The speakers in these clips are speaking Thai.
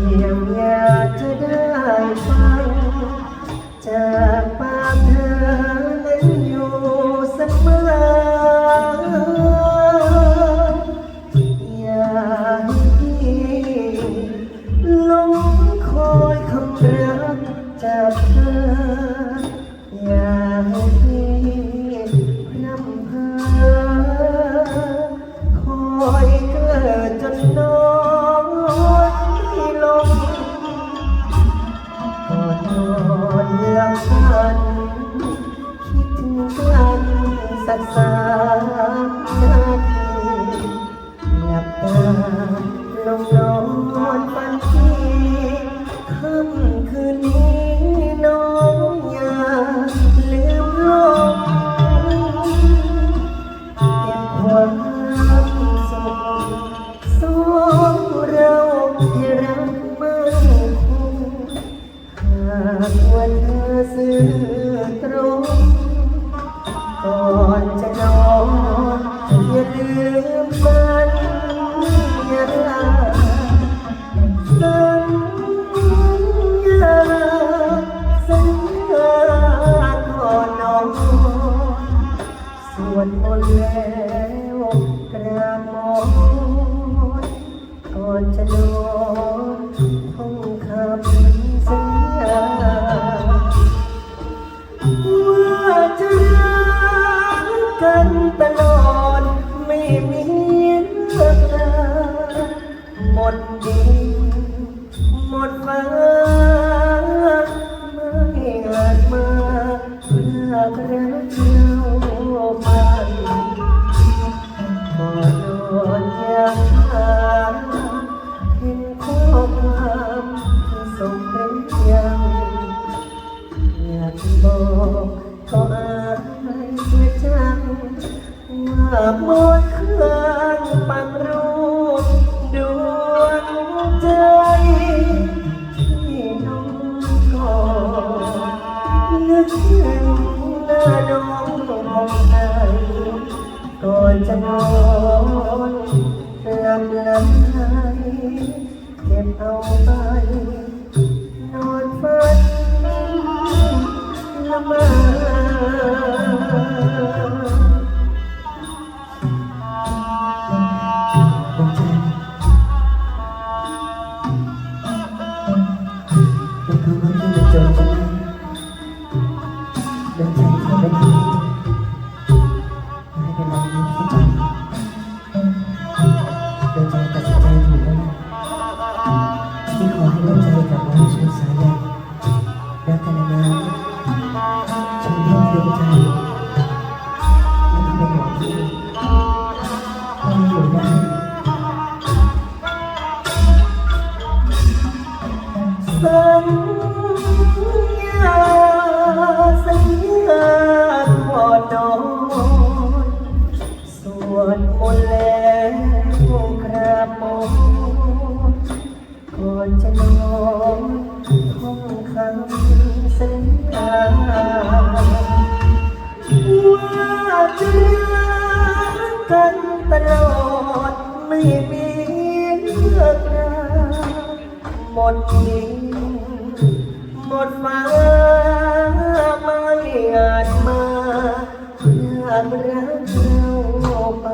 พียงอยากจะได้ฟังจากปากเธอนั้นอยู่เสมออย่าให้พี่หคอยคำรักจากเธออย่าให้ สักสามนาทีหลับตาลงนอนฝันทีค่ำคืนนี้น้องอย่าลืมลงเก็บความสุขสองเราที่รักมั่นคงหากวันเธอซื่อตรง ก่อนจะนอนอย่าลืมสัญญาสัญญาสัญญาก่อนนอนสวดมนต์แล้วกราบหมอนก่อนจะนอนาหมดเครื่องปักรูปดวงใจที่น้องกอนนึกถึงหน้าน้องมองใจก่อนจะนอนหลับไหลเก็บเอาไป นอนฝันละเมอ เป็นคำว่าที่มันจนฉันเดินใจเธอไม่ดีไม่เป็นไรไม่คิดใจเดินใจตัดสินใจถูกแล้วนะที่ขอให้เดินใจกับมาให้ช่วยสายใยรักกันนานฉันที่เดินใจ สัญญาสัญญาก่อนนอนสวดมนต์แล้วกราบมอนก่อนจะนอนท่องคำสัญญาว่าจะรักกันตลอดไม่มี มดดินหมดฟ้าไม่อาจมาเพื่อรักเราไป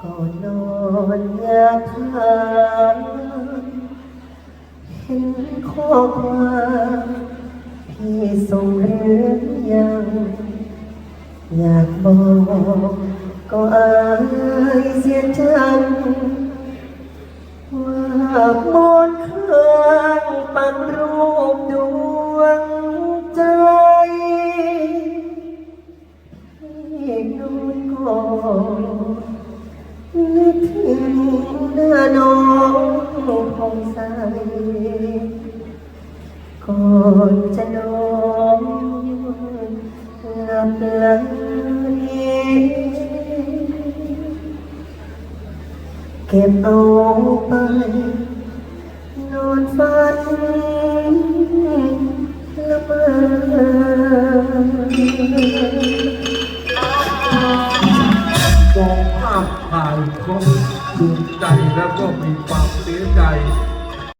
ก่อนนอนอยากถามเห็นข้อความที่ส่งหรือยังอยากบอก ก็อายเสียจังว่าหมดเครื่องปันรูปดวงใจที่นอนก่อนนึกถึงหน้าน้องคงใสก่อนจะนอน ก็บเอาไป นอนฝันละเมอมองภาพถ่ายของดวงใจแล้วก็มีความเสียใจ